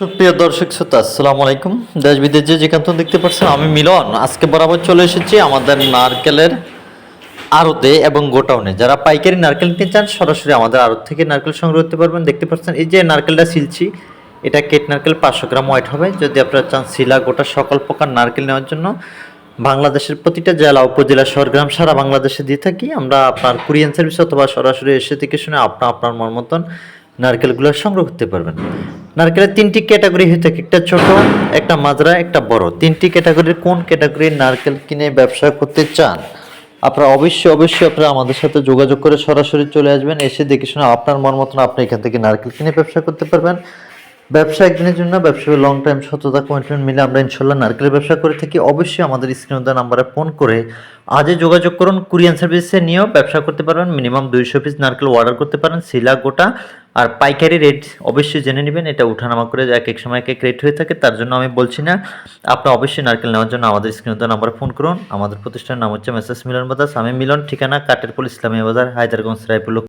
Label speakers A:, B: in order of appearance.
A: সুপ্রিয় দর্শক শ্রোতা, আসসালামু আলাইকুম। দেশ বিদেশ যেখান থেকে দেখতে পাচ্ছেন, আমি মিলন। আজকে বরাবর চলে এসেছি আমাদের নারকেলের আড়তে এবং গোটাউনে যারা পাইকারি নারকেল নিতে চান, সরাসরি আমাদের আড়ত থেকে নারকেল সংগ্রহ করতে পারবেন। দেখতে পাচ্ছেন, এই যে নারকেলটা সিলছি, এটা কেট নারকেল পাঁচশো গ্রাম হোয়াইট হবে। যদি আপনারা চান শিলা, গোটা সকল প্রকার নারকেল নেওয়ার জন্য, বাংলাদেশের প্রতিটা জেলা, উপজেলা, শহর, গ্রাম, সারা বাংলাদেশে দিয়ে থাকি। আমরা আপনার কুরিয়ান সার্ভিস অথবা সরাসরি এসে থেকে শুনে আপনার আপনার মন মতন নারকেলগুলো সংগ্রহ করতে পারবেন। নারকেলের তিনটি ক্যাটাগরি হয়ে থাকে একটা ছোট, একটা মাজরা, একটা বড়। তিনটি ক্যাটাগরির কোন ক্যাটাগরির নারকেল কিনে ব্যবসা করতে চান? আপনারা অবশ্যই অবশ্যই আপনারা আমাদের সাথে যোগাযোগ করে সরাসরি চলে আসবেন, এসে দেখে শুনে আপনার মন মতন আপনি এখান থেকে নারকেল কিনে ব্যবসা করতে পারবেন। ব্যবসা একদিনের জন্য, ব্যবসা লং টাইম সততা কমিটমেন্ট মিলে আমরা ইনশাল্লাহ নারকেলের ব্যবসা করে থাকি। অবশ্যই আমাদের স্ক্রিন নাম্বারে ফোন করে আজই যোগাযোগ করুন। কুরিয়ান সার্ভিসে নিয়েও ব্যবসা করতে পারবেন। মিনিমাম দুইশো পিস নারকেল অর্ডার করতে পারেন। শিলা গোটা আর পাইকারি রেট অবশ্যই জেনে নেবেন, এটা উঠানামা করে এক এক সময় এক এক রেট হয়ে থাকে। তার জন্য আমি বলছি না আপনি অবশ্যই নারকেল নেওয়ার জন্য আমাদের স্ক্রিনত নাম্বারে ফোন করুন। আমাদের প্রতিষ্ঠানের নাম হচ্ছে মেসেস মিলন বাদাস আমি মিলন, ঠিকানা কাটেরপুল ইসলামী বাজার, হায়দারগঞ্জ, রায়পুর